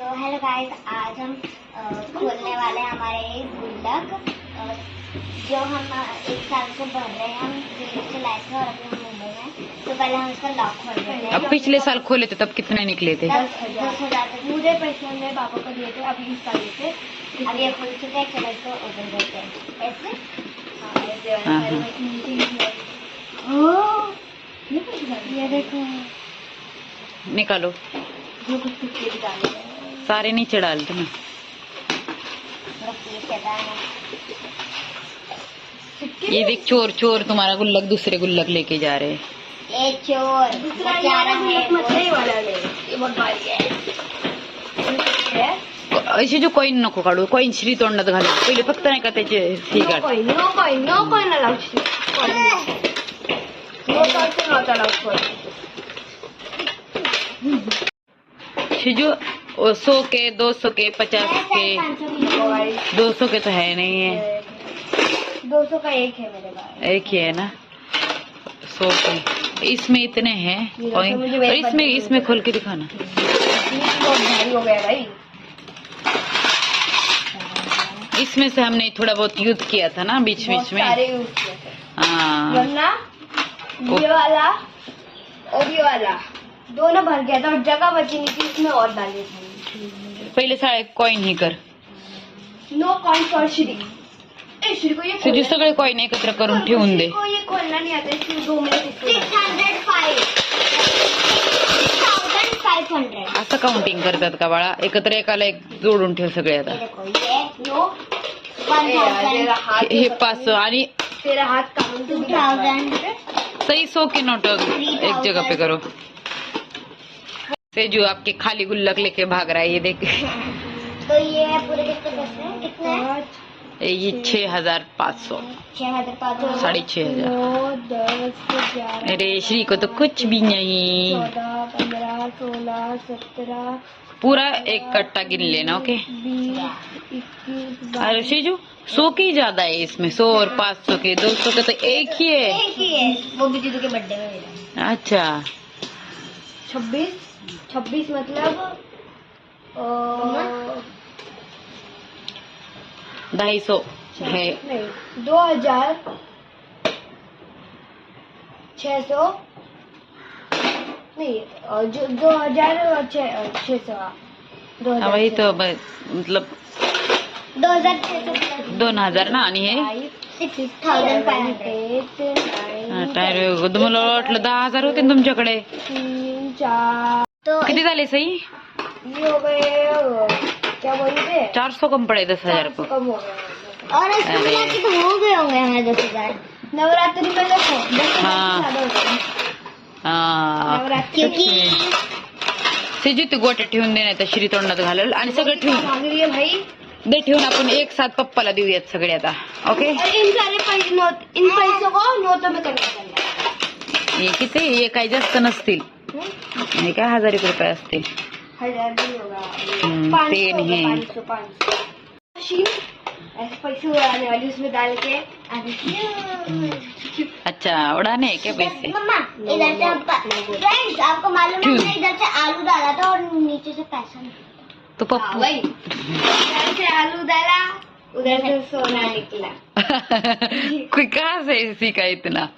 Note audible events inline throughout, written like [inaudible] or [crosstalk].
तो hello guys आज हम खोलने वाले हैं हमारे एक गुल्लक जो हम एक साल से भर रहे हैं। हम दिल्ली से लाए थे और अभी हम मुंबई में तो पहले हम इसका लॉक खोल देते हैं। अब पिछले साल खोले थे तब कितने निकले थे? दस दस हज़ार। तक। मुझे पैसे हमने पापा को दिए थे अभी इसका दिए थे। अब ये खुल चुका है चलो इसको ओपन करते हैं। ऐसे? हाँ, हाँ, हाँ। ये देखो। निकालो। जो कुछ भी डाले हैं। सारे नीचे डाल दो ना मेरा केस कहता है ये देख चोर चोर तुम्हारा गुल्लक दूसरे गुल्लक लेके जा रहे हैं ए चोर दूसरा वो क्या ये रहा वाला है गुल्लक मत ले, ये वाला ले ये बहुत भारी है है? असे जो कॉईन नको काढू कॉईन श्री तोंडात घालू पहिले फक्त नाही का त्याचे हे No काढ coin, no coin, no coin allowed. [laughs] Coin. No coin, not allowed coin. शिजू ओ, सौ के दो सौ के पचास के दो सौ के तो है नहीं है। दो सौ का एक है मेरे पास। एक ही है ना? सौ के। इसमें इतने हैं कॉइन तो और इसमें इसमें खोल के दिखाना। हो गया भाई इसमें से हमने थोड़ा बहुत यूज़ किया था ना बीच बीच में। हाँ। ये वाला और ये वाला। दोनों भर गया था और जगह बची नहीं थी इसमें और डाले थे। पहिले साळे कॉईन ही कर। No coin for Shri Shri को ये तुझे सगळे कॉईन एकत्र करून ठेवून दे। श्री को ये खोलना नहीं आता इसलिए दो मिनट इसको सिक्स हंड्रेड हंड्रेड असं काउंटिंग करतात का बाळा? एकत्र एकाला एक जोडून ठेव सगळे आता. हे पाच आणि तेरा हाथ काउंट टू थाउजेंड सही सौ की नोट एक जगह पे करो. सेजू आपके खाली गुल्लक लेके भाग रहा है ये देख। तो ये पूरे कितने पैसे हैं? कितने हैं? ये छह हज़ार पाँच सौ। छह हज़ार पाँच सौ। साढ़े छह हज़ार। अरे श्री को तो कुछ भी नहीं। पंद्रह सोलह सत्रह। पूरा एक कट्टा गिन लेना ओके? बीस इक्कीस अरे शेजू सौ की ज़्यादा है इसमें सौ और पाँच सौ के दो सौ के तो एक ही है। एक ही है। वो भी दीदी के बर्थडे में अच्छा। छब्बीस? छब्बीस मतलब ढाई सौ है। दो हजार छह सौ नहीं जो दो हजार और छह छह सौ। दो हजार वही तो ब- मतलब दो हजार छह सौ प्लस दोन हजार ना आणि हे। टायर मला वाटलं दहा हजार होते ना तुमच्याकडे। तीन चार तो किती झाले सही ये हो गए चार सौ कम पड़े दस हजार को कम हो गए और इसको अरे। मिला के तो गए होंगे हमें दस हजार नवरात्रि में देखो दस हजार। से ज्यादा होते नवरात्रि क्योंकि सेजू ते गोटे ठेवून दे नाही तर श्री तोंडात घालेल. आणि सगळं ठेवून भाई. दे ठेवून आपण एक साथ पप्पाला देऊयात सगळे आता. ओके? और इन सारे पैसे नोट इन पैसों को नोटों में कन्वर्ट करना हे किती? हे काही जास्त नसतील. हम्म? हे काय हजार एक रुपये असतील? हजार भी होगा हम्म, पाँच तीन सौ होगा, है। पाँच सौ पाँच सौ मशीन ऐसे पैसे उड़ाने वाली उसमें डाल के अच्छा उडाने है क्या पैसे? मम्मा इधर से हम फ्रेंड्स आपको मालूम है क्यों? हमने इधर से आलू डाला था और नीचे से पैसा निकला तो हाँ, पप्पू वही. इधर से आलू डाला उधर से सोना निकला. [laughs] कोई कहाँ से सीखा इतना?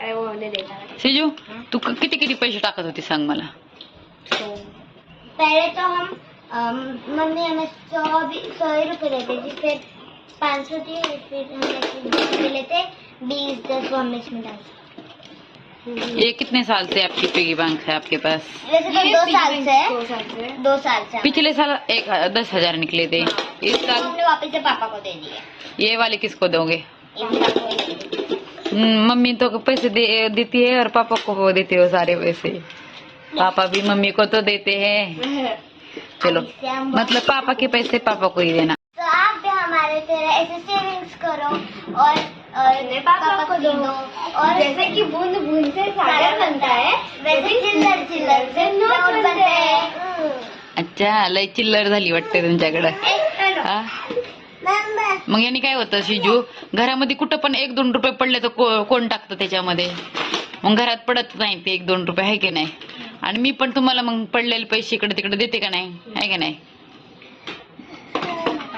अरे वो था। तू किती किती पैसे टाकत होती सांग मला? तो पहले तो हम अम, मम्मी हमें सौ भी सौ ही रुपए देते थी फिर पाँच सौ थी फिर हमने बीस रुपए लेते बीस दस वो हम इसमें डालते ये कितने साल से आपकी पिगी बैंक है आपके पास? वैसे तो दो साल से है. दो साल से दो साल से पिछले साल एक दस हज़ार निकले थे. इस तो साल हमने वापस से पापा को दे दिए ये वाले किसको दोगे? ये भी पापा को ही दे दिए। हम्म, मम्मी तो पैसे दे देती है और पापा को वो देते हो सारे पैसे। पापा भी मम्मी को तो देते हैं। चलो मतलब पापा के पैसे पापा को ही देना। तो आप भी हमारे तरह ऐसे सेविंग्स करो और और पापा को दो। और जैसे कि बूंद बूंद से सागर बनता है वैसे चिल्लर चिल्लर से नोट बनते हैं। अच्छा लय चिल्लर झाली वाटते तुमच्याकडं. हा? मग यांनी काय होतं शिजू? घरामध्ये कुठं पण एक दोन रुपये पडले तर को- कोण टाकतं त्याच्यामध्ये? मग घरात पडत नाही ते एक दोन रुपये आहे की नाही? आणि मी पण तुम्हाला मग पडलेले पैसे इकडे तिकडे देते का नाही? आहे का नाही?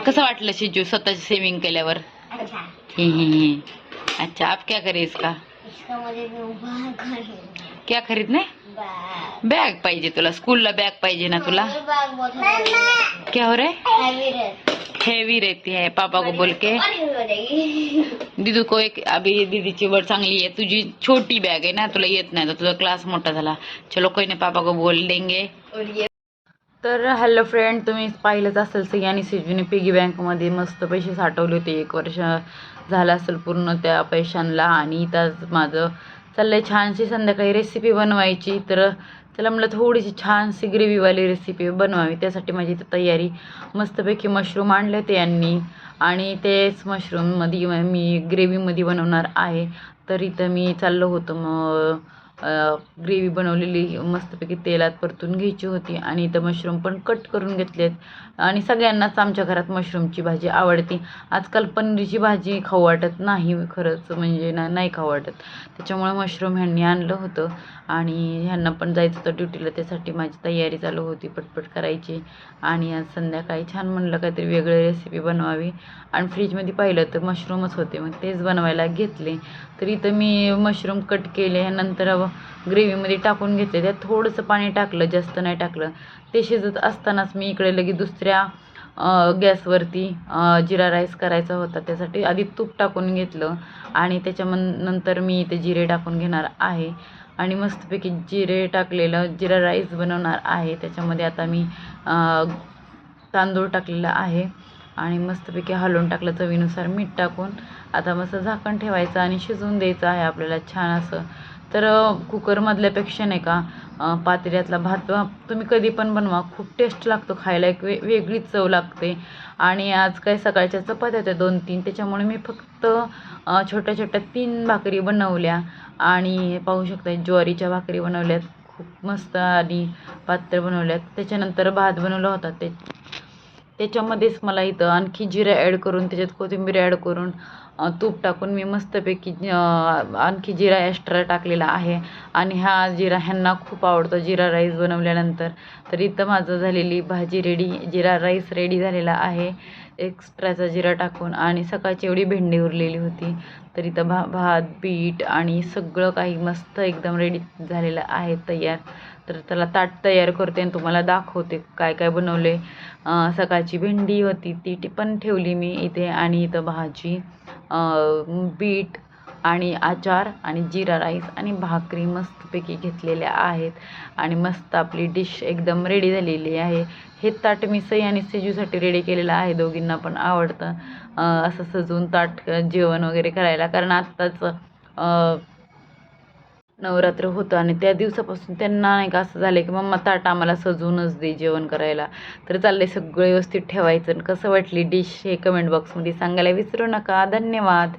कसं वाटलं शिजू स्वतःची सेविंग केल्यावर? अच्छा. अच्छा आप क्या करे इसका? क्या खरीद नाही? बैग पाहिजे तुला स्कूलला बॅग पाहिजे ना तुला? बैग बहुत हैवी क्या हो रे हेवी रहती है पापा को बोल के। दीदू को एक अभी दीदीची वर चांगली आहे. तुझी छोटी बॅग आहे ना तुला येत नाही तर तुझा क्लास मोठा झाला. चलो कोई नाही पापा को बोल देंगे. और ये तर हॅलो फ्रेंड तुम्ही पाहिलंच असेल सगळी आणि सिजूने पिगी बँकमध्ये मस्त पैसे साठवले होते. एक वर्ष झालं असेल पूर्ण त्या पैशांना आणि इथं माझं चाललंय छानशी संध्याकाळी रेसिपी बनवायची. तर चला म्हणलं थोडीशी छानशी ग्रेव्हीवाली रेसिपी बनवावी. त्यासाठी माझी इथं तयारी. मस्तपैकी मशरूम आणले होते यांनी. आणि तेच मशरूममध्ये मी ग्रेव्हीमध्ये बनवणार आहे. तर इथं मी चाललं होतं मग ग्रेव्ही बनवलेली मस्तपैकी तेलात परतून घ्यायची होती आणि इथं मशरूम पण कट करून घेतलेत. आणि सगळ्यांनाच आमच्या घरात मशरूमची भाजी आवडते. आजकाल पनीरची भाजी खाऊ वाटत नाही खरंच म्हणजे ना नाही खाऊ वाटत. त्याच्यामुळे मशरूम ह्यांनी आणलं होतं आणि ह्यांना पण जायचं होतं ड्युटीला त्यासाठी माझी तयारी चालू होती पटपट करायची. आणि आज संध्याकाळी छान म्हणलं काहीतरी वेगळी रेसिपी बनवावी. आणि फ्रीजमध्ये पाहिलं तर मशरूमच होते. मग तेच बनवायला घेतले. तर इथं मी मशरूम कट केले. नंतर ग्रेव्हीमध्ये टाकून घेतले. त्यात थोडंसं पाणी टाकलं जास्त नाही टाकलं. ते शिजत असतानाच मी इकडे लगेच दुसऱ्या गॅसवरती जिरा राईस करायचा होता. त्यासाठी आधी तूप टाकून घेतलं आणि त्याच्यामन नंतर मी इथे जिरे टाकून घेणार आहे. आणि मस्तपैकी जिरे टाकलेलं जिरा राईस बनवणार आहे. त्याच्यामध्ये आता मी तांदूळ टाकलेला आहे. आणि मस्तपैकी हलवून टाकलं चवीनुसार मीठ टाकून. आता मस्त झाकण ठेवायचं आणि शिजवून द्यायचं आहे. आपल्याला छान असं तर कुकरमधल्यापेक्षा नाही का अ, पातेल्यातला भात तुम्ही कधी पण बनवा. खूप टेस्ट लागतो खायला. एक वे वेगळीच चव लागते. आणि आज काय सकाळच्या चपात्या होत्या दोन तीन त्याच्यामुळे मी फक्त छोट्या छोट्या तीन भाकरी बनवल्या. आणि पाहू शकता ज्वारीच्या भाकरी बनवल्यात. खूप मस्त आणि पात्र बनवल्यात. त्याच्यानंतर भात बनवला होता. ते त्याच्यामध्येच मला इथं आणखी जिरा ॲड करून त्याच्यात कोथिंबीर ॲड करून तूप टाकून मी मस्तपैकी आणखी जिरा एक्स्ट्रा टाकलेला आहे. आणि हा जिरा ह्यांना खूप आवडतो जिरा राईस बनवल्यानंतर. तर इथं माझं झालेली भाजी रेडी जिरा राईस रेडी झालेला आहे. एक्स्ट्राचा जिरा टाकून आणि सकाळची एवढी भेंडी उरलेली होती. तर इथं भा भात पीठ आणि सगळं काही मस्त एकदम रेडी झालेलं आहे तयार. तर त्याला ताट तयार करते आणि तुम्हाला दाखवते काय काय बनवले. सकाळची भेंडी होती ती पण ठेवली मी इथे आणि इथं भाजी बीट आणि आचार आणि जिरा राईस आणि भाकरी मस्तपैकी घेतलेल्या आहेत. आणि मस्त आपली डिश एकदम रेडी झालेली आहे. हे ताट मी सई आणि सेजूसाठी रेडी केलेलं आहे. दोघींना पण आवडतं असं सजवून ताट जेवण वगैरे करायला. कारण आत्ताच नवरात्र होतं आणि त्या दिवसापासून त्यांना नाही का असं झालं की मम्मा ताट आम्हाला सजवूनच दे जेवण करायला. तर चाललंय सगळं व्यवस्थित ठेवायचं. आणि कसं वाटली डिश हे कमेंट बॉक्समध्ये सांगायला विसरू नका. धन्यवाद.